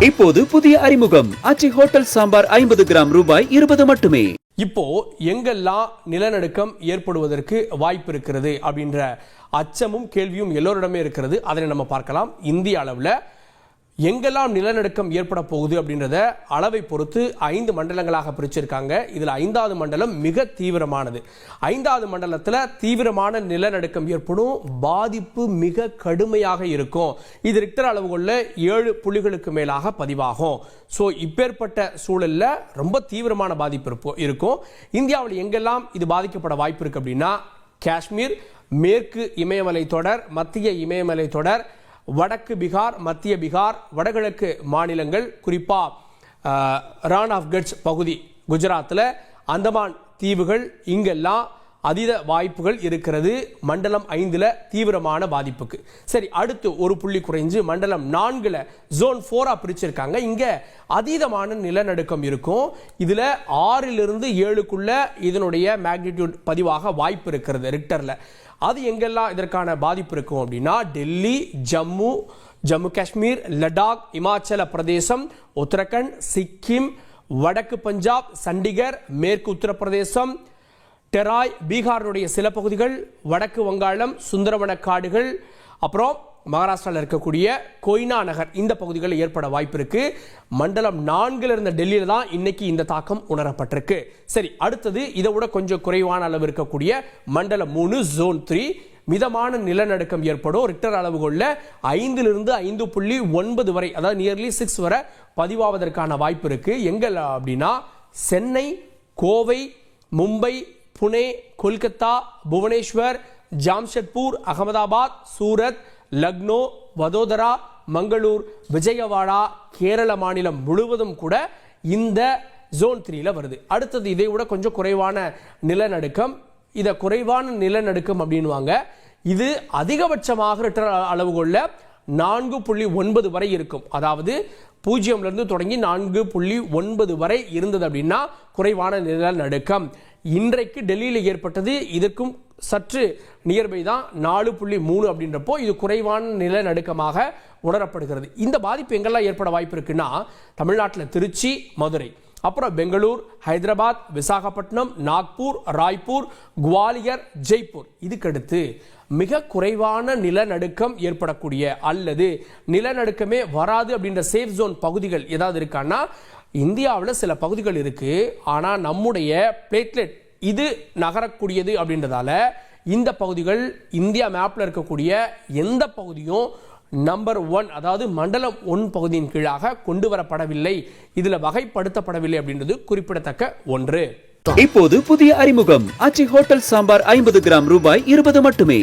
இப்போது புதிய அறிமுகம். அச்சி ஹோட்டல் சாம்பார் ஐம்பது கிராம் ரூபாய் இருபது மட்டுமே. இப்போ எங்கெல்லாம் நிலநடுக்கம் ஏற்படுவதற்கு வாய்ப்பு இருக்கிறது அப்படின்ற அச்சமும் கேள்வியும் எல்லோரிடமே இருக்கிறது. அதனை நம்ம பார்க்கலாம். இந்திய அளவில் எங்கெல்லாம் நிலநடுக்கம் ஏற்பட போகுது அப்படின்றத அளவை பொறுத்து ஐந்து மண்டலங்களாக பிரிச்சிருக்காங்க. இதில் ஐந்தாவது மண்டலம் மிக தீவிரமானது. ஐந்தாவது மண்டலத்தில் தீவிரமான நிலநடுக்கம் ஏற்படும். பாதிப்பு மிக கடுமையாக இருக்கும். இது ரிக்டர் அளவுகளில் ஏழு புள்ளிகளுக்கு மேலாக பதிவாகும். ஸோ இப்பேற்பட்ட சூழலில் ரொம்ப தீவிரமான பாதிப்பு இருப்போ- இருக்கும். இந்தியாவில் எங்கெல்லாம் இது பாதிக்கப்பட வாய்ப்பு இருக்குது அப்படின்னா காஷ்மீர் மேற்கு இமயமலை தொடர் மத்திய இமயமலை தொடர் வடக்கு பீகார் மத்திய பீகார் வடகிழக்கு மாநிலங்கள் குறிப்பாக ரான் ஆஃப் கட்ச் பகுதி குஜராத்தில் அந்தமான் தீவுகள் இங்கெல்லாம் அதீத வாய்ப்புகள் இருக்கிறது. மண்டலம் ஐந்தில் தீவிரமான பாதிப்புக்கு. சரி அடுத்து ஒரு புள்ளி குறைஞ்சு மண்டலம் நான்கில் ஜோன் ஃபோராக பிரிச்சிருக்காங்க. இங்கே அதீதமான நிலநடுக்கம் இருக்கும். இதில் ஆறிலிருந்து ஏழுக்குள்ள இதனுடைய மேக்னிடியூட் பதிவாக வாய்ப்பு இருக்கிறது. ரிக்டரில் அது எங்கெல்லாம் இதற்கான பாதிப்பு இருக்கும் அப்படின்னா டெல்லி ஜம்மு ஜம்மு காஷ்மீர் லடாக் இமாச்சல பிரதேசம் உத்தரகண்ட் சிக்கிம் வடக்கு பஞ்சாப் சண்டிகர் மேற்கு உத்தரப்பிரதேசம் டெராய் பீகாருடைய சில பகுதிகள் வடக்கு வங்காளம் சுந்தரவன காடுகள் அப்புறம் மகாராஷ்டிராவில் இருக்கக்கூடிய கொய்னா நகர் இந்த பகுதிகளில் ஏற்பட வாய்ப்பு இருக்கு மண்டலம் நான்கில் இருந்த டெல்லியில் தான் இன்னைக்கு இந்த தாக்கம் உணரப்பட்டிருக்கு. சரி அடுத்தது இதை விட கொஞ்சம் குறைவான அளவு இருக்கக்கூடிய மண்டலம் மூணு ஜோன் த்ரீ மிதமான நிலநடுக்கம் ஏற்படும். ரிக்டர் அளவுகளில் ஐந்திலிருந்து ஐந்து புள்ளி ஒன்பது வரை அதாவது நியர்லி சிக்ஸ் வரை பதிவாவதற்கான வாய்ப்பு இருக்கு. எங்கள் அப்படின்னா சென்னை கோவை மும்பை புனே கொல்கத்தா புவனேஸ்வர் ஜாம்ஷெட்பூர் அகமதாபாத் சூரத் லக்னோ வதோதரா மங்களூர் விஜயவாடா கேரள மாநிலம் முழுவதும் கூட இந்த ஜோன் த்ரீல வருது. அடுத்தது இதை விட கொஞ்சம் குறைவான நிலநடுக்கம். இதை குறைவான நிலநடுக்கம் அப்படின்வாங்க இது அதிகபட்சமாக ரிட்டர் அளவுகொள்ள நான்கு புள்ளி ஒன்பது வரை இருக்கும். அதாவது பூஜ்ஜியம்லேருந்து தொடங்கி நான்கு புள்ளி ஒன்பது வரை இருந்தது அப்படின்னா குறைவான நிலநடுக்கம். இன்றைக்கு டெல்லியில் ஏற்பட்டது இதற்கும் சற்று நியர்பை தான் நாலு புள்ளி மூணு அப்படின்றப்போ இது குறைவான நிலநடுக்கமாக உணரப்படுகிறது. இந்த பாதிப்பு எங்கெல்லாம் ஏற்பட வாய்ப்பு இருக்குன்னா தமிழ்நாட்டில் திருச்சி மதுரை. அப்புறம் பெங்களூர் ஹைதராபாத் விசாகப்பட்டினம் நாக்பூர் ராய்ப்பூர் குவாலியர் ஜெய்ப்பூர். இதுக்கடுத்து மிக குறைவான நிலநடுக்கம் ஏற்படக்கூடிய அல்லது நிலநடுக்கமே வராது அப்படின்ற சேஃப் ஜோன் பகுதிகள் ஏதாவது இருக்கான்னா இந்தியாவில் சில பகுதிகள் இருக்குது ஆனால் நம்முடைய பிளேட்லெட் இது நகரக்கூடியது அப்படின்றதால இந்த பகுதிகள் இந்தியா மேப்பில் இருக்கக்கூடிய எந்த பகுதியும் நம்பர் ஒன் அதாவது மண்டலம் ஒன் பகுதியின் கீழாக கொண்டு வரப்படவில்லை. இதில் வகைப்படுத்தப்படவில்லை அப்படின்றது குறிப்பிடத்தக்க ஒன்று. இப்போது புதிய அறிமுகம். அச்சி ஹோட்டல் சாம்பார் ஐம்பது கிராம் ரூபாய் இருபது மட்டுமே.